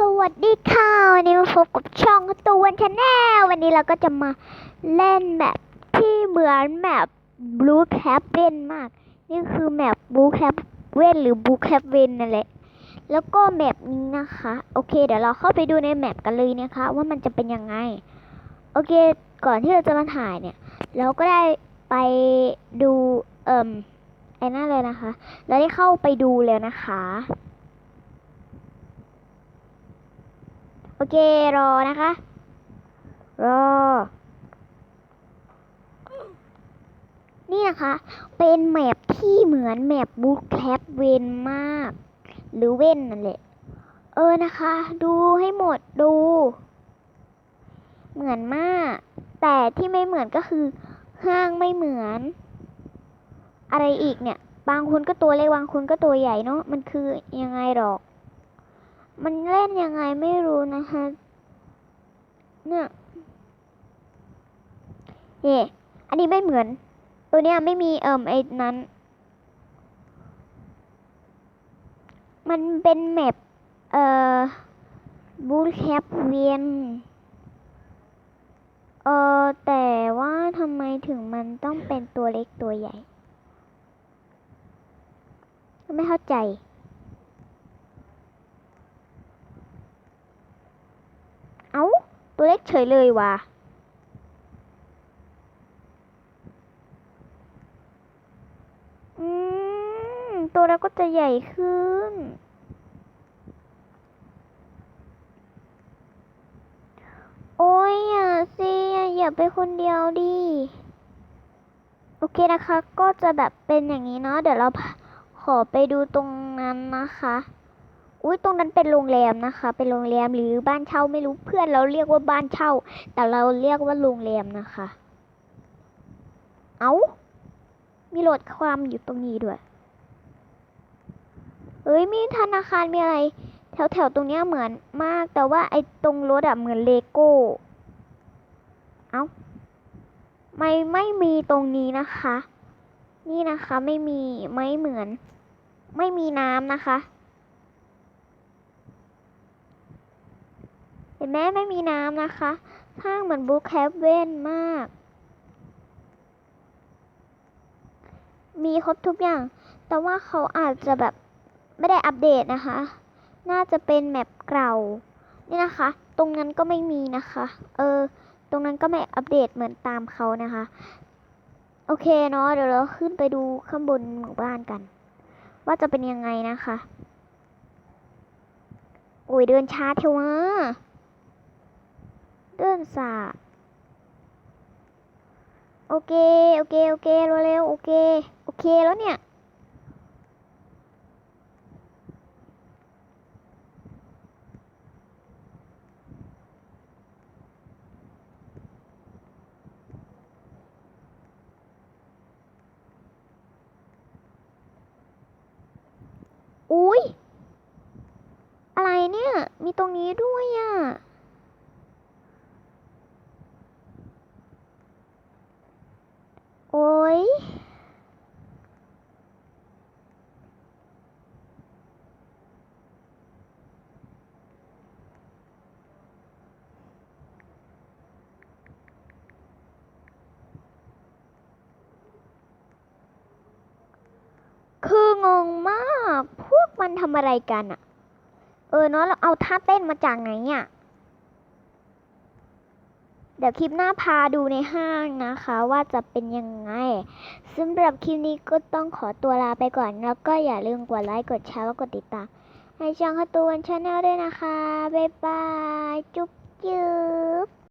สวัสดีค่ะวันนี้มาพบกับช่องการ์ตูนชาแนลวันนี้เราก็จะมาเล่นแมปที่เหมือนแมป Blue Cabin มาก นี่คือแมป Blue Cabin หรือ Blue Cabin นั่นแหละแล้วก็แมปนี้นะคะ โอเค เดี๋ยวเราเข้าไปดูในแมปกันเลยนะคะ ว่ามันจะเป็นยังไง โอเค ก่อนที่เราจะมาถ่ายเนี่ย เราก็ได้ไปดูเอ่มไอ้นั่นเลยนะคะ เราได้เข้าไปดูแล้วนะคะ โอ เครอนะคะ รอ นี่นะคะ เป็นแมปที่เหมือนแมปบูทแคปเวนมาก หรือเว้นนั่นแหละ เออนะคะ ดูให้หมดดู เหมือนมาก แต่ที่ไม่เหมือนก็คือ ห้างไม่เหมือน อะไรอีกเนี่ย บางคนก็ตัวเล็กบางคนก็ตัวใหญ่เนาะมันคือยังไงหรอก มันเล่นยังไงไม่รู้นะคะเนี่ยเย่อันนี้ไม่เหมือน ตัวเนี้ยไม่มีเอิ่มไอ้นั้น มันเป็นแมปเอ่อบูทแคปเวียน เออแต่ว่าทำไมถึงมันต้องเป็นตัวเล็กตัวใหญ่ ไม่เข้าใจ เอ้า ตัว เฉยเลยว่ะอืมตัวเราก็จะใหญ่ขึ้น โอ้ยอย่าสิอย่าไปคนเดียวดิ โอเคนะคะ ก็จะแบบเป็นอย่างนี้เนาะ เดี๋ยวเราขอไปดูตรงนั้นนะคะ อุ้ยตรงนั้นเป็นโรงแรมนะคะ เป็นโรงแรมหรือบ้านเช่าไม่รู้เพื่อนเราเรียกว่าบ้านเช่า แต่เราเรียกว่าโรงแรมนะคะ เอา้ามีโหลดความอยู่ตรงนี้ด้วย เอ้ยมีธนาคารมีอะไร แถวแถวๆตรงเนี้ยเหมือนมาก แต่ว่าไอ้ตรงรถอะเหมือนเลโก้ เอา้าไม่ไม่มีตรงนี้นะคะ นี่นะคะไม่มีไม่เหมือน ไม่มีน้ำนะคะ ห็นไหมไม่มีน้ำนะคะข้างเหมือนบุ๊คแคปเว่นมาก มีครบทุกอย่าง แต่ว่าเขาอาจจะแบบไม่ได้อัปเดตนะคะ น่าจะเป็นแมปเก่า นี่นะคะ ตรงนั้นก็ไม่มีนะคะ เออ ตรงนั้นก็ไม่อัปเดตเหมือนตามเขานะคะ โอเคเนาะ เดี๋ยวเราขึ้นไปดูข้างบนหมู่บ้านกัน ว่าจะเป็นยังไงนะคะ โอ้ยเดินช้าเทวะ เดินสาโอเค โอเค โอเคเร็วๆโอเค โอเคแล้วเนี่ย อุ้ยอะไรเนี่ย มีตรงนี้ด้วยอะ โอ้ย คืองงมาก พวกมันทำอะไรกันอะเออเนาะเราเอาท่าเต้นมาจากไหนอะเดี๋ยวคลิปหน้าพาดูในห้างนะคะว่าจะเป็นยังไงสำหรับคลิปนี้ก็ต้องขอตัวลาไปก่อน แล้วก็อย่าลืมกดไลค์กดแชร์และกดติดตามให้ช่องการ์ตูนชาแนลด้วยนะคะ บ๊ายบาย จุ๊บจุ๊บ